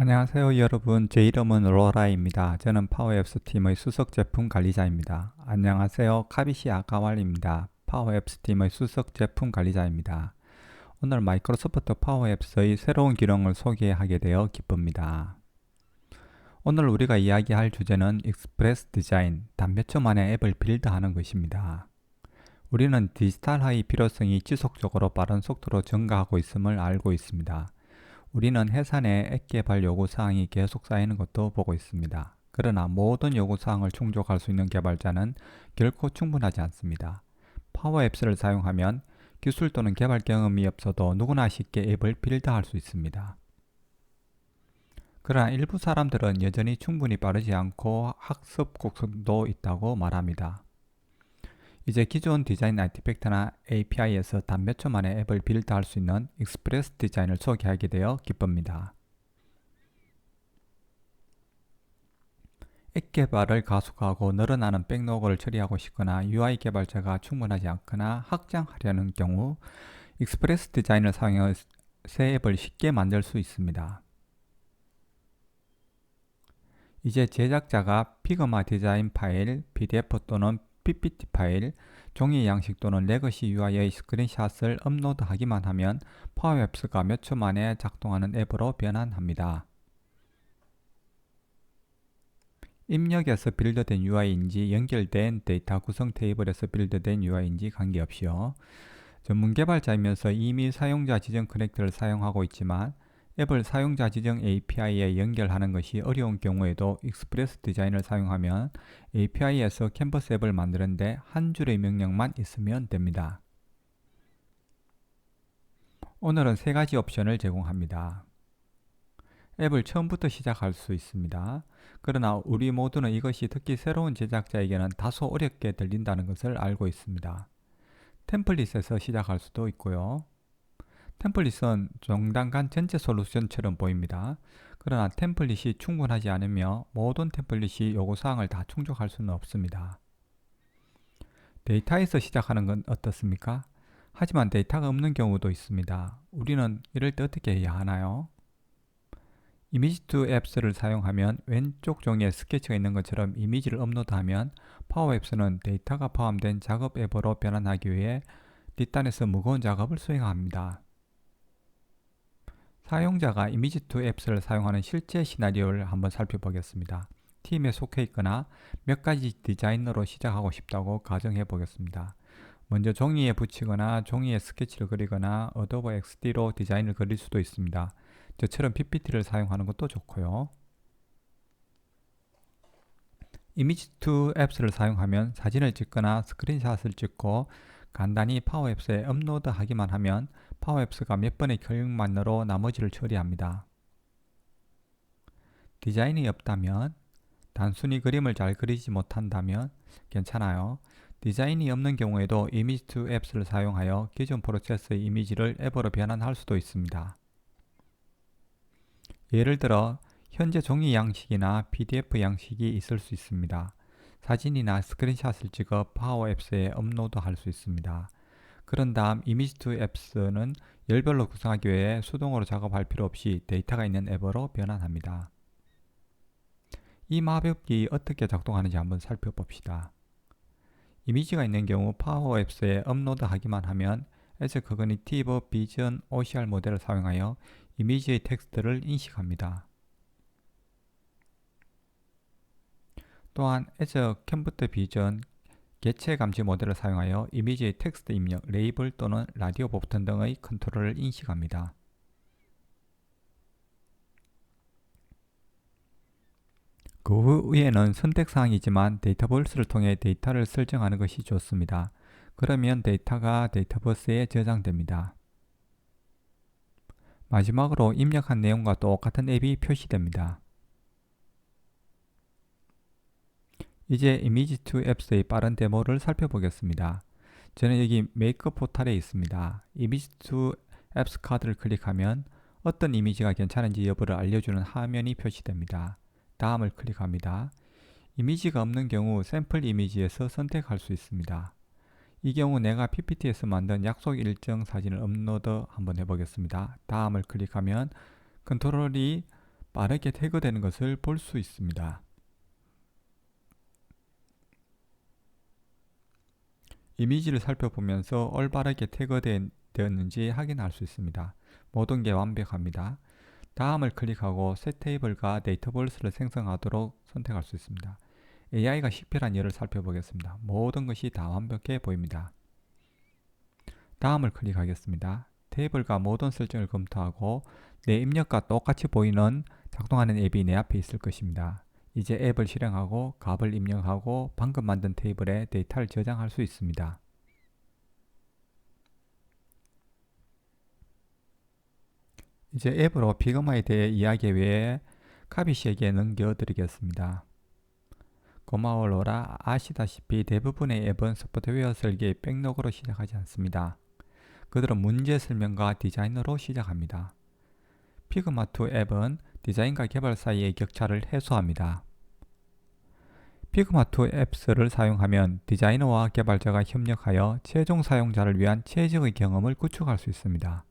안녕하세요 여러분. 제 이름은 로라입니다. 저는 파워앱스 팀의 수석 제품 관리자입니다. 안녕하세요. 카비시 아까왈입니다. 파워앱스 팀의 수석 제품 관리자입니다. 오늘 마이크로소프트 파워앱스의 새로운 기능을 소개하게 되어 기쁩니다. 오늘 우리가 이야기할 주제는 익스프레스 디자인 단 몇 초 만에 앱을 빌드하는 것입니다. 우리는 디지털화의 필요성이 지속적으로 빠른 속도로 증가하고 있음을 알고 있습니다 우리는 회사 내앱 개발 요구사항이 계속 쌓이는 것도 보고 있습니다. 그러나 모든 요구사항을 충족할 수 있는 개발자는 결코 충분하지 않습니다. 파워앱스를 사용하면 기술 또는 개발 경험이 없어도 누구나 쉽게 앱을 빌드할 수 있습니다. 그러나 일부 사람들은 여전히 충분히 빠르지 않고 학습 곡선도 있다고 말합니다. 이제 기존 디자인 아티팩트나 API에서 단 몇 초 만에 앱을 빌드할 수 있는 익스프레스 디자인을 소개하게 되어 기쁩니다. 앱 개발을 가속하고 늘어나는 백로그를 처리하고 싶거나 UI 개발자가 충분하지 않거나 확장하려는 경우 익스프레스 디자인을 사용해 새 앱을 쉽게 만들 수 있습니다. 이제 제작자가 피그마 디자인 파일, PDF 또는 PPT 파일, 종이 양식 또는 레거시 UI의 스크린샷을 업로드하기만 하면 파워앱스가 몇 초 만에 작동하는 앱으로 변환합니다. 입력에서 빌드된 UI인지 연결된 데이터 구성 테이블에서 빌드된 UI인지 관계없이요. 전문 개발자이면서 이미 사용자 지정 커넥터를 사용하고 있지만 앱을 사용자 지정 API에 연결하는 것이 어려운 경우에도 익스프레스 디자인을 사용하면 API에서 캔버스 앱을 만드는데 한 줄의 명령만 있으면 됩니다. 오늘은 세 가지 옵션을 제공합니다. 앱을 처음부터 시작할 수 있습니다. 그러나 우리 모두는 이것이 특히 새로운 제작자에게는 다소 어렵게 들린다는 것을 알고 있습니다. 템플릿에서 시작할 수도 있고요. 템플릿은 종단간 전체 솔루션처럼 보입니다. 그러나 템플릿이 충분하지 않으며 모든 템플릿이 요구사항을 다 충족할 수는 없습니다. 데이터에서 시작하는 건 어떻습니까? 하지만 데이터가 없는 경우도 있습니다. 우리는 이럴 때 어떻게 해야 하나요? 이미지 투 앱스를 사용하면 왼쪽 종이에 스케치가 있는 것처럼 이미지를 업로드하면 파워 앱스는 데이터가 포함된 작업 앱으로 변환하기 위해 뒷단에서 무거운 작업을 수행합니다. 사용자가 이미지 투 앱스를 사용하는 실제 시나리오를 한번 살펴보겠습니다. 팀에 속해 있거나 몇 가지 디자인으로 시작하고 싶다고 가정해 보겠습니다. 먼저 종이에 붙이거나 종이에 스케치를 그리거나 어도버 XD로 디자인을 그릴 수도 있습니다. 저처럼 PPT를 사용하는 것도 좋고요. 이미지 투 앱스를 사용하면 사진을 찍거나 스크린샷을 찍고 간단히 파워앱스에 업로드하기만 하면 파워앱스가 몇 번의 교육만으로 나머지를 처리합니다. 디자인이 없다면 단순히 그림을 잘 그리지 못한다면 괜찮아요. 디자인이 없는 경우에도 이미지 투 앱스를 사용하여 기존 프로세스의 이미지를 앱으로 변환할 수도 있습니다. 예를 들어 현재 종이 양식이나 PDF 양식이 있을 수 있습니다. 사진이나 스크린샷을 찍어 파워 앱스에 업로드할 수 있습니다. 그런 다음 이미지 투 앱스는 열별로 구성하기 위해 수동으로 작업할 필요 없이 데이터가 있는 앱으로 변환합니다. 이 마법이 어떻게 작동하는지 한번 살펴봅시다. 이미지가 있는 경우 파워 앱스에 업로드하기만 하면 S Cognitive Vision OCR 모델을 사용하여 이미지의 텍스트를 인식합니다. 또한 Azure Computer Vision 개체 감지 모델을 사용하여 이미지의 텍스트 입력, 레이블 또는 라디오 버튼 등의 컨트롤을 인식합니다. 그 후에는 선택사항이지만 데이터버스를 통해 데이터를 설정하는 것이 좋습니다. 그러면 데이터가 데이터버스에 저장됩니다. 마지막으로 입력한 내용과 똑같은 앱이 표시됩니다. 이제 이미지 투 앱스의 빠른 데모를 살펴보겠습니다. 저는 여기 메이크 포탈에 있습니다. 이미지 투 앱스 카드를 클릭하면 어떤 이미지가 괜찮은지 여부를 알려주는 화면이 표시됩니다. 다음을 클릭합니다. 이미지가 없는 경우 샘플 이미지에서 선택할 수 있습니다. 이 경우 내가 PPT에서 만든 약속 일정 사진을 업로드 한번 해보겠습니다. 다음을 클릭하면 컨트롤이 빠르게 태그되는 것을 볼 수 있습니다. 이미지를 살펴보면서 올바르게 태그되었는지 확인할 수 있습니다. 모든 게 완벽합니다. 다음을 클릭하고 새 테이블과 데이터볼스를 생성하도록 선택할 수 있습니다. AI가 식별한 예를 살펴보겠습니다. 모든 것이 다 완벽해 보입니다. 다음을 클릭하겠습니다. 테이블과 모든 설정을 검토하고 내 입력과 똑같이 보이는 작동하는 앱이 내 앞에 있을 것입니다. 이제 앱을 실행하고 값을 입력하고 방금 만든 테이블에 데이터를 저장할 수 있습니다. 이제 앱으로 피그마에 대해 이야기 외에 카비 씨에게 넘겨드리겠습니다. 고마워 로라 아시다시피 대부분의 앱은 소프트웨어 설계의 백록으로 시작하지 않습니다. 그들은 문제 설명과 디자인으로 시작합니다. 피그마2 앱은 디자인과 개발 사이의 격차를 해소합니다. 피그마2 앱스를 사용하면 디자이너와 개발자가 협력하여 최종 사용자를 위한 최적의 경험을 구축할 수 있습니다.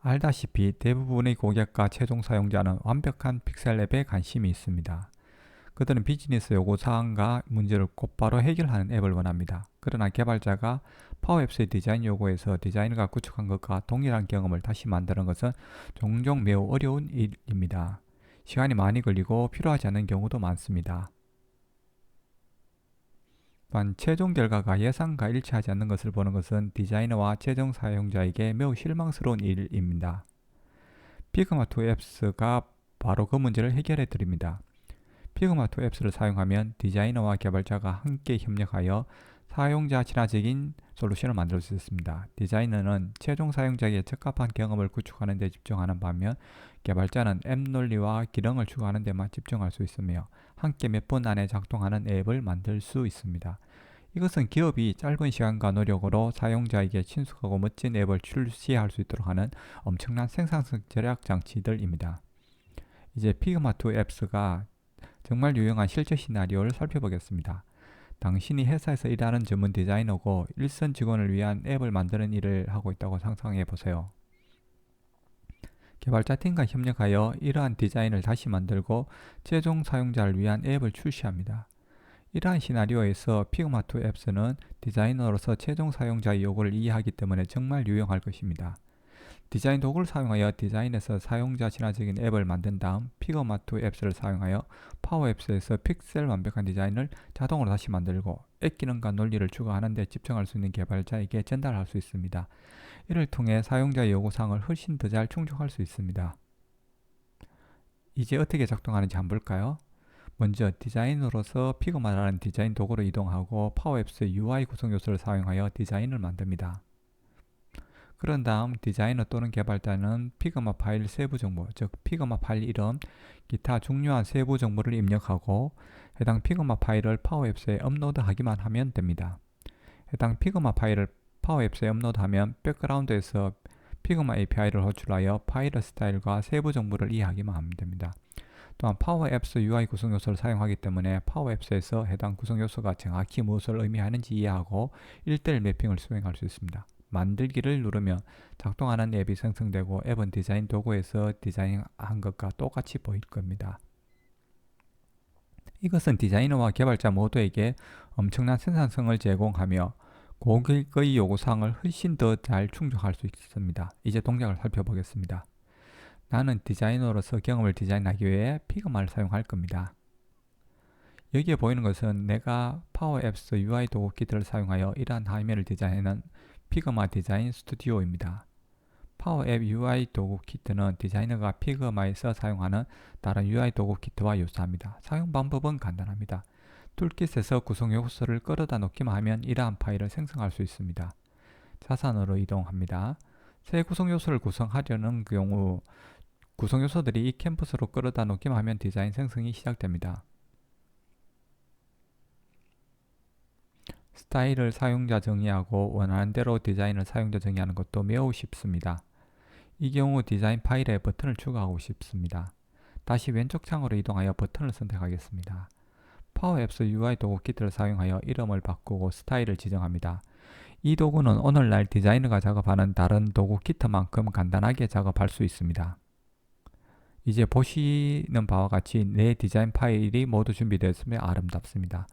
알다시피 대부분의 고객과 최종 사용자는 완벽한 픽셀 앱에 관심이 있습니다. 그들은 비즈니스 요구 사항과 문제를 곧바로 해결하는 앱을 원합니다. 그러나 개발자가 파워앱스의 디자인 요구에서 디자이너가 구축한 것과 동일한 경험을 다시 만드는 것은 종종 매우 어려운 일입니다. 시간이 많이 걸리고 필요하지 않은 경우도 많습니다. 또한 최종 결과가 예상과 일치하지 않는 것을 보는 것은 디자이너와 최종 사용자에게 매우 실망스러운 일입니다. 피그마2 앱스가 바로 그 문제를 해결해 드립니다. 피그마2 앱스를 사용하면 디자이너와 개발자가 함께 협력하여 사용자 친화적인 솔루션을 만들 수 있습니다. 디자이너는 최종 사용자에게 적합한 경험을 구축하는 데 집중하는 반면 개발자는 앱 논리와 기능을 추구하는 데만 집중할 수 있으며 함께 몇 분 안에 작동하는 앱을 만들 수 있습니다. 이것은 기업이 짧은 시간과 노력으로 사용자에게 친숙하고 멋진 앱을 출시할 수 있도록 하는 엄청난 생산성 절약 장치들입니다. 이제 피그마2 앱스가 정말 유용한 실제 시나리오를 살펴보겠습니다. 당신이 회사에서 일하는 전문 디자이너고 일선 직원을 위한 앱을 만드는 일을 하고 있다고 상상해 보세요. 개발자 팀과 협력하여 이러한 디자인을 다시 만들고 최종 사용자를 위한 앱을 출시합니다. 이러한 시나리오에서 피그마2 앱스는 디자이너로서 최종 사용자의 요구를 이해하기 때문에 정말 유용할 것입니다. 디자인 도구를 사용하여 디자인에서 사용자 친화적인 앱을 만든 다음 피그마2 앱스를 사용하여 파워 앱스에서 픽셀 완벽한 디자인을 자동으로 다시 만들고 앱 기능과 논리를 추가하는 데 집중할 수 있는 개발자에게 전달할 수 있습니다. 이를 통해 사용자의 요구사항을 훨씬 더 잘 충족할 수 있습니다. 이제 어떻게 작동하는지 한번 볼까요? 먼저 디자인으로서 피그마라는 디자인 도구로 이동하고 파워앱스 UI 구성 요소를 사용하여 디자인을 만듭니다. 그런 다음 디자이너 또는 개발자는 피그마 파일 세부 정보, 즉 피그마 파일 이름, 기타 중요한 세부 정보를 입력하고 해당 피그마 파일을 파워앱스에 업로드하기만 하면 됩니다. 해당 피그마 파일을 파워 앱스에 업로드하면 백그라운드에서 피그마 API를 호출하여 파일 스타일과 세부 정보를 이해하기만 하면 됩니다. 또한 파워 앱스 UI 구성 요소를 사용하기 때문에 파워 앱스에서 해당 구성 요소가 정확히 무엇을 의미하는지 이해하고 1대1 매핑을 수행할 수 있습니다. 만들기를 누르면 작동하는 앱이 생성되고 앱은 디자인 도구에서 디자인한 것과 똑같이 보일 겁니다. 이것은 디자이너와 개발자 모두에게 엄청난 생산성을 제공하며 고객의 요구사항을 훨씬 더 잘 충족할 수 있습니다. 이제 동작을 살펴보겠습니다. 나는 디자이너로서 경험을 디자인하기 위해 피그마를 사용할 겁니다. 여기에 보이는 것은 내가 파워앱스 UI 도구 키트를 사용하여 이러한 화면을 디자인하는 피그마 디자인 스튜디오입니다. 파워앱 UI 도구 키트는 디자이너가 피그마에서 사용하는 다른 UI 도구 키트와 유사합니다. 사용 방법은 간단합니다. 툴킷에서 구성 요소를 끌어다 놓기만 하면 이러한 파일을 생성할 수 있습니다. 자산으로 이동합니다. 새 구성 요소를 구성하려는 경우 구성 요소들이 이 캠퍼스로 끌어다 놓기만 하면 디자인 생성이 시작됩니다. 스타일을 사용자 정의하고 원하는 대로 디자인을 사용자 정의하는 것도 매우 쉽습니다. 이 경우 디자인 파일에 버튼을 추가하고 싶습니다. 다시 왼쪽 창으로 이동하여 버튼을 선택하겠습니다. 파워앱스 UI 도구 키트를 사용하여 이름을 바꾸고 스타일을 지정합니다. 이 도구는 오늘날 디자이너가 작업하는 다른 도구 키트만큼 간단하게 작업할 수 있습니다. 이제 보시는 바와 같이 내 디자인 파일이 모두 준비되었으면 아름답습니다.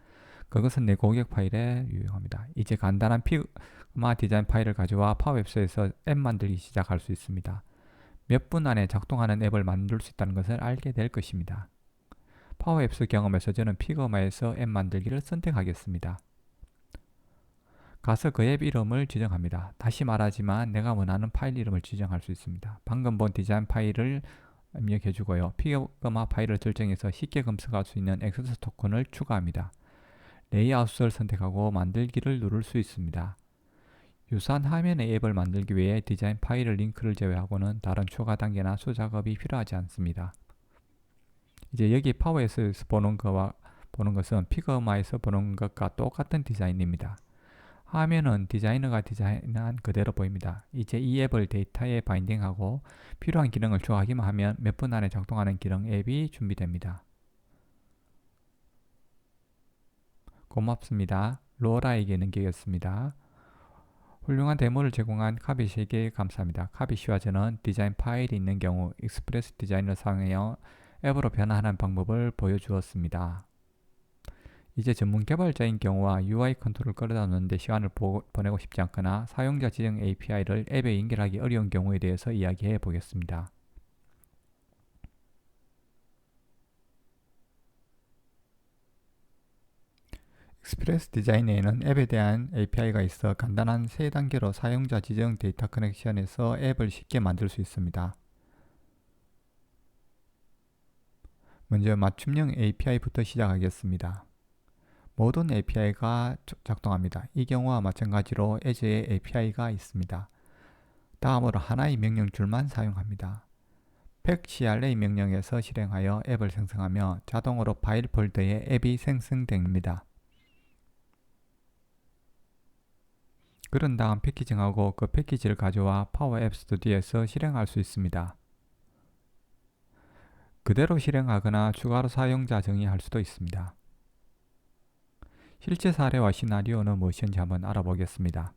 그것은 내 고객 파일에 유용합니다. 이제 간단한 피그마 디자인 파일을 가져와 파워앱스에서 앱 만들기 시작할 수 있습니다. 몇 분 안에 작동하는 앱을 만들 수 있다는 것을 알게 될 것입니다. 파워앱스 경험에서 저는 피그마에서 앱 만들기를 선택하겠습니다. 가서 그 앱 이름을 지정합니다. 다시 말하지만 내가 원하는 파일 이름을 지정할 수 있습니다. 방금 본 디자인 파일을 입력해 주고요. 피그마 파일을 설정해서 쉽게 검색할 수 있는 액세스 토큰을 추가합니다. 레이아웃을 선택하고 만들기를 누를 수 있습니다. 유사한 화면의 앱을 만들기 위해 디자인 파일을 링크를 제외하고는 다른 추가 단계나 수작업이 필요하지 않습니다. 이제 여기 파워에서 보는 거와 보는 것은 피그마에서 보는 것과 똑같은 디자인입니다. 화면은 디자이너가 디자인한 그대로 보입니다. 이제 이 앱을 데이터에 바인딩하고 필요한 기능을 추가하기만 하면 몇 분 안에 작동하는 기능 앱이 준비됩니다. 고맙습니다. 로라에게 넘기겠습니다. 훌륭한 데모를 제공한 카비시에게 감사합니다. 카비시와 저는 디자인 파일이 있는 경우 익스프레스 디자인을 사용하여 앱으로 변화하는 방법을 보여주었습니다. 이제 전문 개발자인 경우와 UI 컨트롤을 끌어다 놓는데 시간을 보, 보내고 싶지 않거나 사용자 지정 API를 앱에 연결하기 어려운 경우에 대해서 이야기해 보겠습니다. 익스프레스 디자인에는 앱에 대한 API가 있어 간단한 세 단계로 사용자 지정 데이터 커넥션에서 앱을 쉽게 만들 수 있습니다. 먼저 맞춤형 API부터 시작하겠습니다. 모든 API가 작동합니다. 이 경우와 마찬가지로 에즈에 API가 있습니다. 다음으로 하나의 명령줄만 사용합니다. PACRA 명령에서 실행하여 앱을 생성하며 자동으로 파일 폴더에 앱이 생성됩니다. 그런 다음 패키징하고 그 패키지를 가져와 파워 앱 스튜디오에서 실행할 수 있습니다. 그대로 실행하거나 추가로 사용자 정의할 수도 있습니다. 실제 사례와 시나리오는 무엇인지 한번 알아보겠습니다.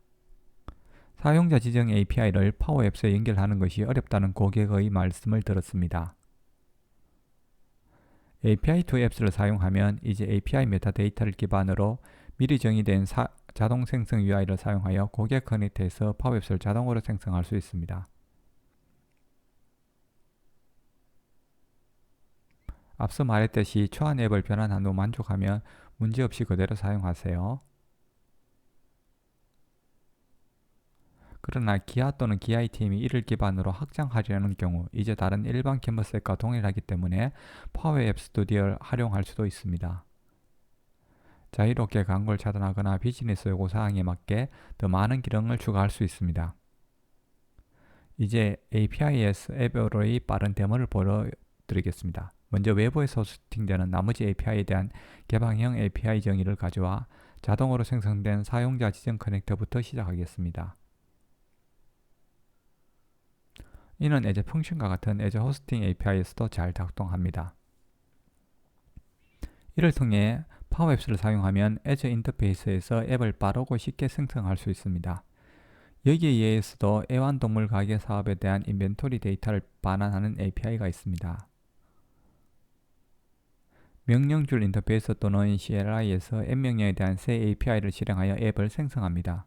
사용자 지정 API를 파워앱스에 연결하는 것이 어렵다는 고객의 말씀을 들었습니다. API to Apps를 사용하면 이제 API 메타데이터를 기반으로 미리 정의된 사, 자동 생성 UI를 사용하여 고객 커넥트에서 파워앱스를 자동으로 생성할 수 있습니다. 앞서 말했듯이 초안 앱을 변환한 후 만족하면 문제없이 그대로 사용하세요. 그러나 기아 또는 기아이 팀이 이를 기반으로 확장하려는 경우 이제 다른 일반 캔버스 앱과 동일하기 때문에 파워 앱 스튜디오를 활용할 수도 있습니다. 자유롭게 광고를 차단하거나 비즈니스 요구 사항에 맞게 더 많은 기능을 추가할 수 있습니다. 이제 APIS 앱으로의 빠른 데모를 보여드리겠습니다. 먼저 외부에서 호스팅되는 나머지 API에 대한 개방형 API 정의를 가져와 자동으로 생성된 사용자 지정 커넥터부터 시작하겠습니다. 이는 에제 펑션과 같은 에제 호스팅 API에서도 잘 작동합니다. 이를 통해 파워앱스를 사용하면 에저 인터페이스에서 앱을 빠르고 쉽게 생성할 수 있습니다. 여기에 의해서도 애완동물 가게 사업에 대한 인벤토리 데이터를 반환하는 API가 있습니다. 명령줄 인터페이스 또는 CLI에서 앱 명령에 대한 새 API를 실행하여 앱을 생성합니다.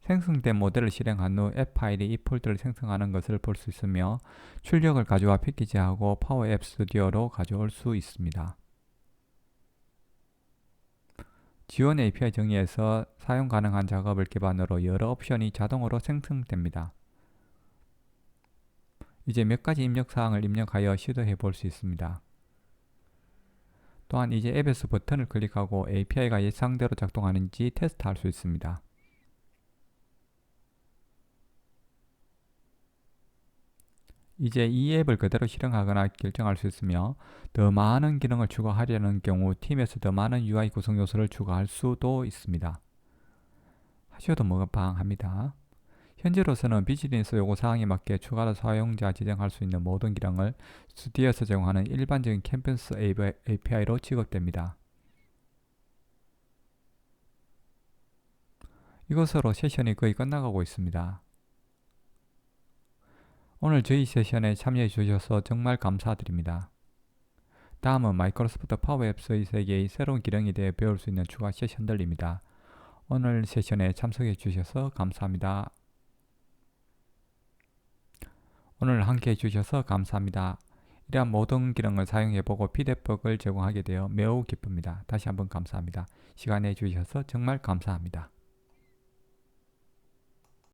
생성된 모델을 실행한 후 앱 파일이 이 폴더를 생성하는 것을 볼 수 있으며 출력을 가져와 패키지하고 파워 앱 스튜디오로 가져올 수 있습니다. 지원 API 정의에서 사용 가능한 작업을 기반으로 여러 옵션이 자동으로 생성됩니다. 이제 몇 가지 입력 사항을 입력하여 시도해 볼 수 있습니다. 또한 이제 앱에서 버튼을 클릭하고 API가 예상대로 작동하는지 테스트할 수 있습니다. 이제 이 앱을 그대로 실행하거나 결정할 수 있으며 더 많은 기능을 추가하려는 경우 팀에서 더 많은 UI 구성 요소를 추가할 수도 있습니다. 하셔도 무방합니다. 현재로서는 비즈니스 요구 사항에 맞게 추가로 사용자 지정할 수 있는 모든 기능을 스튜디오에서 제공하는 일반적인 캠퍼스 API로 취급됩니다. 이것으로 세션이 거의 끝나가고 있습니다. 오늘 저희 세션에 참여해 주셔서 정말 감사드립니다. 다음은 마이크로소프트 파워 앱스의 세계의 새로운 기능에 대해 배울 수 있는 추가 세션들입니다. 오늘 세션에 참석해 주셔서 감사합니다. 오늘 함께 해주셔서 감사합니다. 이러한 모든 기능을 사용해보고 피드백을 제공하게 되어 매우 기쁩니다. 다시 한번 감사합니다. 시간 내주셔서 정말 감사합니다.